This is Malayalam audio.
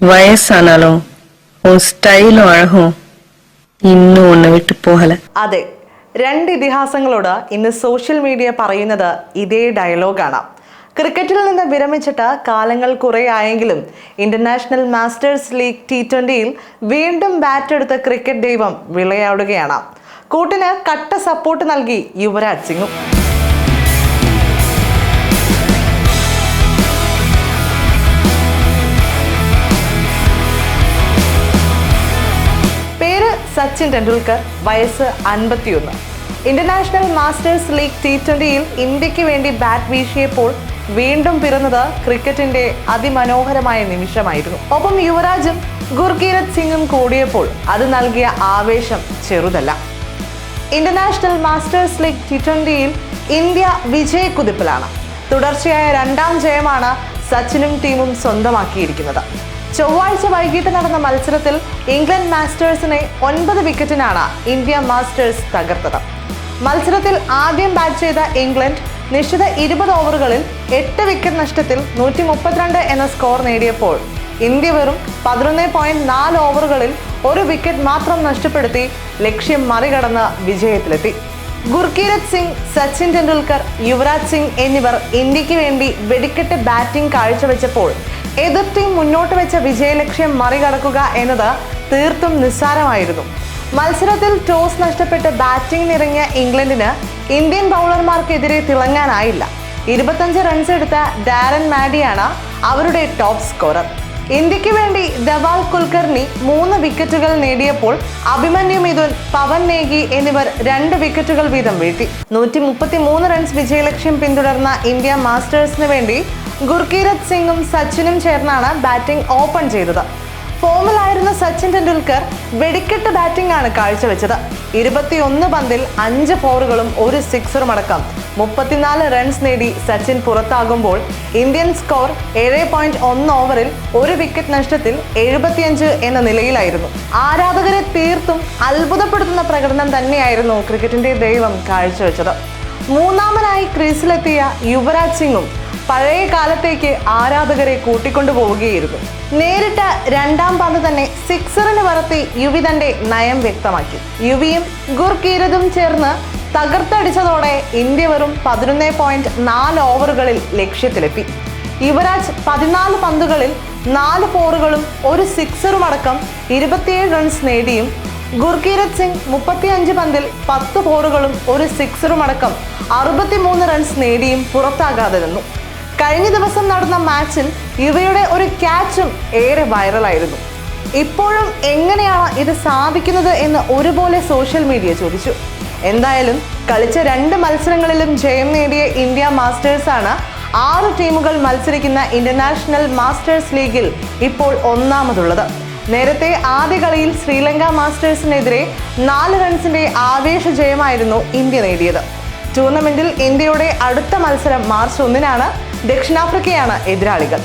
வயசானாலும் உன் ஸ்டைலும் அழகும் இன்னும் உன்னை விட்டு போகல അതെ രണ്ട് ഇതിഹാസങ്ങളോട് ഇന്ന് സോഷ്യൽ മീഡിയ പറയുന്നത് ഇതേ ഡയലോഗാണ് ക്രിക്കറ്റിൽ നിന്ന് വിരമിച്ചിട്ട് കാലങ്ങൾ കുറേ ആയെങ്കിലും ഇന്റർനാഷണൽ മാസ്റ്റേഴ്സ് ലീഗ് ടി ട്വന്റിയിൽ വീണ്ടും ബാറ്റ് എടുത്ത ക്രിക്കറ്റ് ദൈവം വിളയാടുകയാണ് കൂട്ടിന് കട്ട സപ്പോർട്ട് നൽകി യുവരാജ് സിംഗും സച്ചിൻ ടെണ്ടുൽക്കർ വയസ്സ് അൻപത്തിയൊന്ന്. ഇന്റർനാഷണൽ മാസ്റ്റേഴ്സ് ലീഗ് ടി ട്വന്റിയിൽ ഇന്ത്യയ്ക്ക് വേണ്ടി ബാറ്റ് വീശിയപ്പോൾ വീണ്ടും പിറന്നത് ക്രിക്കറ്റിന്റെ അതിമനോഹരമായ നിമിഷമായിരുന്നു. ഒപ്പം യുവരാജും ഗുർകീരത് സിംഗും കൂടിയപ്പോൾ അത് നൽകിയ ആവേശം ചെറുതല്ല. ഇന്റർനാഷണൽ മാസ്റ്റേഴ്സ് ലീഗ് ടി ട്വന്റിയിൽ ഇന്ത്യ വിജയക്കുതിപ്പിലാണ്. തുടർച്ചയായ രണ്ടാം ജയമാണ് സച്ചിനും ടീമും സ്വന്തമാക്കിയിരിക്കുന്നത്. ചൊവ്വാഴ്ച വൈകിട്ട് നടന്ന മത്സരത്തിൽ ഇംഗ്ലണ്ട് മാസ്റ്റേഴ്സിനെ ഒൻപത് വിക്കറ്റിനാണ് ഇന്ത്യ മാസ്റ്റേഴ്സ് തകർത്തത്. മത്സരത്തിൽ ആദ്യം ബാറ്റ് ചെയ്ത ഇംഗ്ലണ്ട് നിശ്ചിത ഇരുപത് ഓവറുകളിൽ എട്ട് വിക്കറ്റ് നഷ്ടത്തിൽ നൂറ്റി മുപ്പത്തിരണ്ട് എന്ന സ്കോർ നേടിയപ്പോൾ ഇന്ത്യ വെറും പതിനൊന്ന് പോയിന്റ് നാല് ഓവറുകളിൽ ഒരു വിക്കറ്റ് മാത്രം നഷ്ടപ്പെടുത്തി ലക്ഷ്യം മറികടന്ന് വിജയത്തിലെത്തി. ഗുർകീരത് സിംഗ് സച്ചിൻ ടെണ്ടുൽക്കർ യുവരാജ് സിംഗ് എന്നിവർ ഇന്ത്യയ്ക്ക് വേണ്ടി വെടിക്കെട്ട് ബാറ്റിംഗ് കാഴ്ചവെച്ചപ്പോൾ എതിർ ടീം മുന്നോട്ട് വെച്ച വിജയലക്ഷ്യം മറികടക്കുക എന്നത് തീർത്തും നിസ്സാരമായിരുന്നു. മത്സരത്തിൽ ടോസ് നഷ്ടപ്പെട്ട് ബാറ്റിംഗിനിറങ്ങിയ ഇംഗ്ലണ്ടിന് ഇന്ത്യൻ ബൗളർമാർക്കെതിരെ തിളങ്ങാനായില്ല. ഇരുപത്തഞ്ച് റൺസ് എടുത്ത ഡാരൻ മാഡിയാണ് അവരുടെ ടോപ്പ് സ്കോറർ. ഇന്ത്യയ്ക്ക് വേണ്ടി ധവാൽ കുൽക്കർണി മൂന്ന് വിക്കറ്റുകൾ നേടിയപ്പോൾ അഭിമന്യു മിഥുൻ പവൻ നേഗി എന്നിവർ രണ്ട് വിക്കറ്റുകൾ വീതം വീഴ്ത്തി. നൂറ്റി മുപ്പത്തി മൂന്ന് റൺസ് വിജയലക്ഷ്യം പിന്തുടർന്ന ഇന്ത്യ മാസ്റ്റേഴ്സിന് വേണ്ടി ഗുർകീരത് സിംഗും സച്ചിനും ചേർന്നാണ് ബാറ്റിംഗ് ഓപ്പൺ ചെയ്തത്. ഫോമിലായിരുന്ന സച്ചിൻ ടെണ്ടുൽക്കർ വെടിക്കെട്ട് ബാറ്റിംഗ് ആണ് കാഴ്ചവെച്ചത്. ഇരുപത്തിയൊന്ന് പന്തിൽ അഞ്ച് ഫോറുകളും ഒരു സിക്സറും അടക്കം മുപ്പത്തിനാല് റൺസ് നേടി സച്ചിൻ പുറത്താകുമ്പോൾ ഇന്ത്യൻ സ്കോർ ഏഴ് പോയിന്റ് ഒന്ന് ഓവറിൽ ഒരു വിക്കറ്റ് നഷ്ടത്തിൽ എഴുപത്തിയഞ്ച് എന്ന നിലയിലായിരുന്നു. ആരാധകരെ തീർത്തും അത്ഭുതപ്പെടുത്തുന്ന പ്രകടനം തന്നെയായിരുന്നു ക്രിക്കറ്റിന്റെ ദൈവം കാഴ്ചവെച്ചത്. മൂന്നാമനായി ക്രീസിലെത്തിയ യുവരാജ് സിംഗും പഴയ കാലത്തേക്ക് ആരാധകരെ കൂട്ടിക്കൊണ്ടു പോവുകയായിരുന്നു നേരിട്ട രണ്ടാം പന്ത് തന്നെ സിക്സറിന് പറത്തി യുവി തന്റെ നയം വ്യക്തമാക്കി. യുവിയും ഗുർകീരതും ചേർന്ന് തകർത്തടിച്ചതോടെ ഇന്ത്യ വെറും പതിനൊന്ന് പോയിന്റ് നാല് ഓവറുകളിൽ ലക്ഷ്യത്തിലെത്തി. യുവരാജ് പതിനാല് പന്തുകളിൽ നാല് ഫോറുകളും ഒരു സിക്സറും അടക്കം ഇരുപത്തിയേഴ് റൺസ് നേടിയും ഗുർകീരത് സിംഗ് മുപ്പത്തിയഞ്ച് പന്തിൽ പത്ത് ഫോറുകളും ഒരു സിക്സറും അടക്കം അറുപത്തിമൂന്ന് റൺസ് നേടിയും പുറത്താകാതെ നിന്നു. കഴിഞ്ഞ ദിവസം നടന്ന മാച്ചിൽ ഇവയുടെ ഒരു ക്യാച്ചും ഏറെ വൈറലായിരുന്നു. ഇപ്പോഴും എങ്ങനെയാണ് ഇത് സാധിക്കുന്നത് എന്ന് ഒരുപോലെ സോഷ്യൽ മീഡിയ ചോദിച്ചു. എന്തായാലും കളിച്ച രണ്ട് മത്സരങ്ങളിലും ജയം നേടിയ ഇന്ത്യ മാസ്റ്റേഴ്സാണ് ആറ് ടീമുകൾ മത്സരിക്കുന്ന ഇന്റർനാഷണൽ മാസ്റ്റേഴ്സ് ലീഗിൽ ഇപ്പോൾ ഒന്നാമതുള്ളത്. നേരത്തെ ആദ്യ കളിയിൽ ശ്രീലങ്ക മാസ്റ്റേഴ്സിനെതിരെ നാല് റൺസിന്റെ ആവേശ ജയമായിരുന്നു ഇന്ത്യ നേടിയത്. ടൂർണമെന്റിൽ ഇന്ത്യയുടെ അടുത്ത മത്സരം മാർച്ച് ഒന്നിനാണ് ദക്ഷിണാഫ്രിക്കയാണ് എതിരാളികൾ.